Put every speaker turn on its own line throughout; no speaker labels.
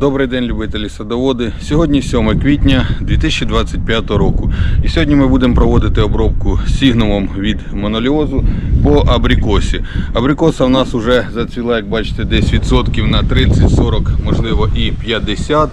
Добрий день, любителі садоводи. Сьогодні 7 квітня 2025 року. І сьогодні ми будемо проводити обробку сігнумом від моноліозу по абрикосі. Абрикоса в нас вже зацвіла, як бачите, десь відсотків на 30-40, можливо і 50.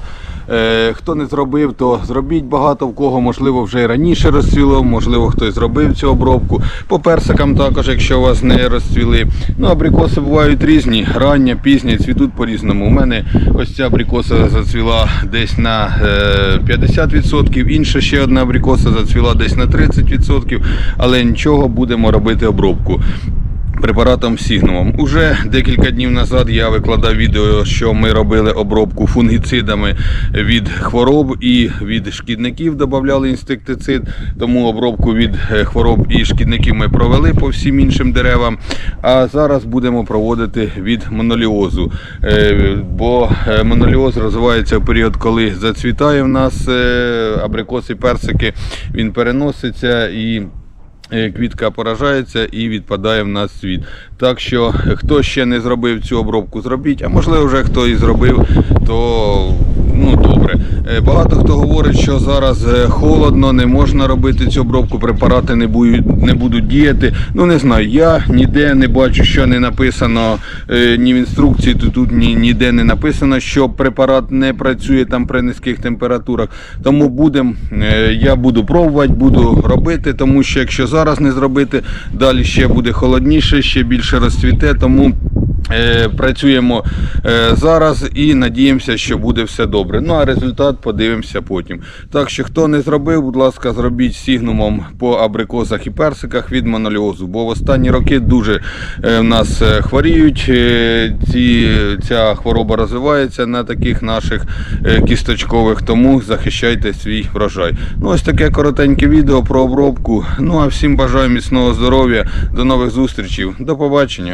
Е, Хто не зробив, то зробіть багато в кого, можливо, вже і раніше розцвіло, можливо, хтось зробив цю обробку. По персикам також, якщо у вас не розцвіли. Ну, абрикоси бувають різні, рання, пізні, цвітуть по-різному. У мене ось ця абрикоса зацвіла десь на е, 50%, інша ще одна абрикоса зацвіла десь на 30%, але нічого, будемо робити обробку препаратом Сігнумом. Уже декілька днів назад я викладав відео, що ми робили обробку фунгіцидами від хвороб і від шкідників. Додавали інсектицид. Тому обробку від е, хвороб і шкідників ми провели по всім іншим деревам. А зараз будемо проводити від моноліозу. Е, Бо е, моноліоз розвивається в період, коли зацвітає в нас абрикоси, персики. Він переноситься і. Е, Квітка поражається і відпадає в нас світ. Так що, е, хто ще не зробив цю обробку, зробіть. А можливо, вже хто і зробив, то ну добре. Е, Багато хто говорить, що зараз е, холодно, не можна робити цю обробку, препарати не будуть, не будуть діяти. Ну не знаю, я ніде не бачу, що не написано е, ні в інструкції, то тут ні, ніде не написано, що препарат не працює там при низьких температурах. Тому будем, я буду пробувати, буду робити, тому що якщо зараз не зробити, далі ще буде холодніше, ще більше розцвіте. Тому Працюємо е, зараз і надіємося, що буде все добре. Ну а результат подивимося потім. Так що, хто не зробив, будь ласка, зробіть сігнумом по абрикосах і персиках від моноліозу. Бо в останні роки дуже е, в нас е, хворіють. е, Ці, ця хвороба розвивається на таких наших е, кісточкових, тому захищайте свій врожай. Ну, ось таке коротеньке відео про обробку. Ну а всім бажаю міцного здоров'я. До нових зустрічей. До побачення.